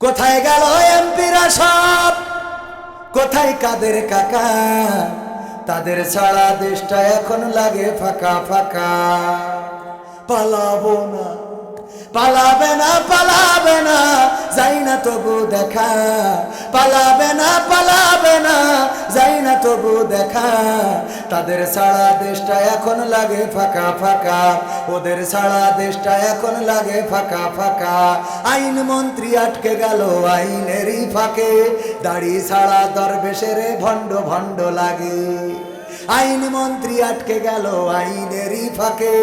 কোথায় গেল এমপিরা সব? কোথায় কাদের কাকা? তাদের ছাড়া দেশটা এখন লাগে ফাঁকা ফাঁকা। পালাবো না। পালাবে না পালাবে না, যাই না তবু দেখা। পালাবে না পালাবে না, যাই না তবু দেখা। তাদের সারা দেশটা এখন লাগে ফাঁকা ফাঁকা। ওদের সারা দেশটা এখন লাগে ফাঁকা ফাঁকা। আইন মন্ত্রী আটকে গেল আইনেরই ফাঁকে। দাড়ি ছাড়া দরবেশের ভণ্ড ভণ্ড লাগে। আইন মন্ত্রী আটকে গেল আইনেরই ফাঁকে।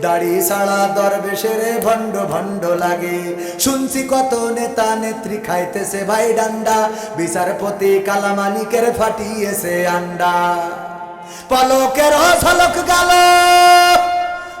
দাড়ি সাড়া দরবেশের ভণ্ড ভণ্ড লাগে। শুনছি কত নেতা নেত্রী খাইতেছে ভাই ডান্ডা। বিচারপতি কালামানিকের ফাটিয়েছে আন্ডা। পলকের ঝলক গেল।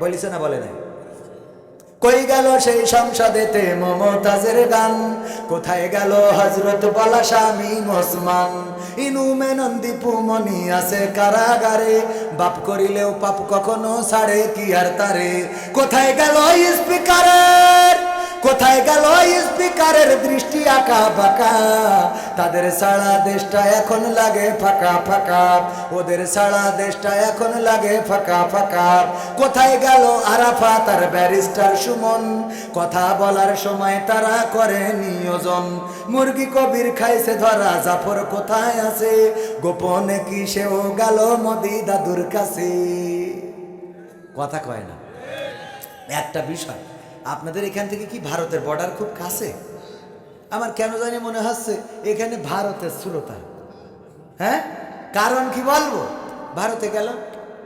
বলিছে না, বলে নাই। কই গেল সেই সংসদেতে মমতাজের গান? কোথায় গেল হজরত বলা স্বামী ওসমান? ইনু নন্দীপু মনি আছে কারাগারে, বাপ করিলেও পাপ কখনো ছাড়ে, কি আর তারে? কোথায় গেল স্পিকারের? কোথায় গেল স্পিকারের দৃষ্টি আঁকা বাঁকা তাদের সারা দেশটা এখন লাগে ফাঁকা ফাঁকা। ওদের সারা দেশটা এখন লাগে ফাঁকা ফাঁকা। কোথায় গেল আরাফা তার ব্যারিস্টার সুমন? কথা বলার সময় তারা করে নিয়োজন। মুরগি কবির খাইছে ধরা, জাফর কোথায় আছে? গোপনে কি সেও গেল মোদি দাদুর কাছে? কথা কয় না। একটা বিষয়, আপনাদের এখান থেকে কি ভারতের বর্ডার খুব কাছে? আমার কেন জানি মনে হচ্ছে এখানে ভারতের শ্রোতা। হ্যাঁ? কারণ কি বলব? ভারতে গেলাম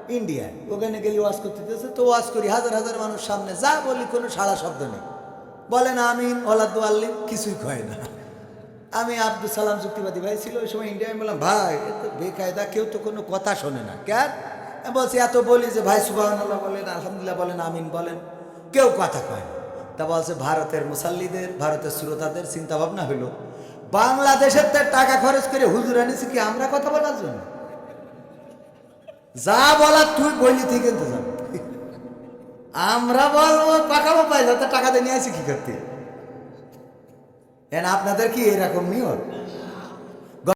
ইন্ডিয়ায় ওখানে গেলে ওয়াজ করতে তো ওয়াজ করি। হাজার হাজার মানুষ সামনে, যা বলি কোনো সাড়া শব্দ নেই। বলেন আমিন ওলাদ্দু আল্লিম কিছুই কয় না। আমি আব্দুল সালাম যুক্তিবাদী ভাই ছিল, ওই সময় ইন্ডিয়ায় বললাম, ভাই, এ তো বেকায়দা, কেউ তো কোনো কথা শোনে না। কেন বলছি, এত বলি যে, ভাই সুবাহ বলেন, আলহামদুলিল্লাহ বলেন, আমিন বলেন, কেউ কথা কয় না। তা বলছে, ভারতের মুসাল্লিদের, ভারতের শ্রোতাদের চিন্তা ভাবনা হইল বাংলাদেশের টাকা খরচ করে হুজুর আনিছি কি আমরা কথা বলার জন্য? যা বলার তুই বলি তুই কিন্তু আমরা বলব পাকাবো পাই যাতে টাকা দিয়ে নিয়ে আসি কি করতে? আপনাদের কি এরকম নিয়ম?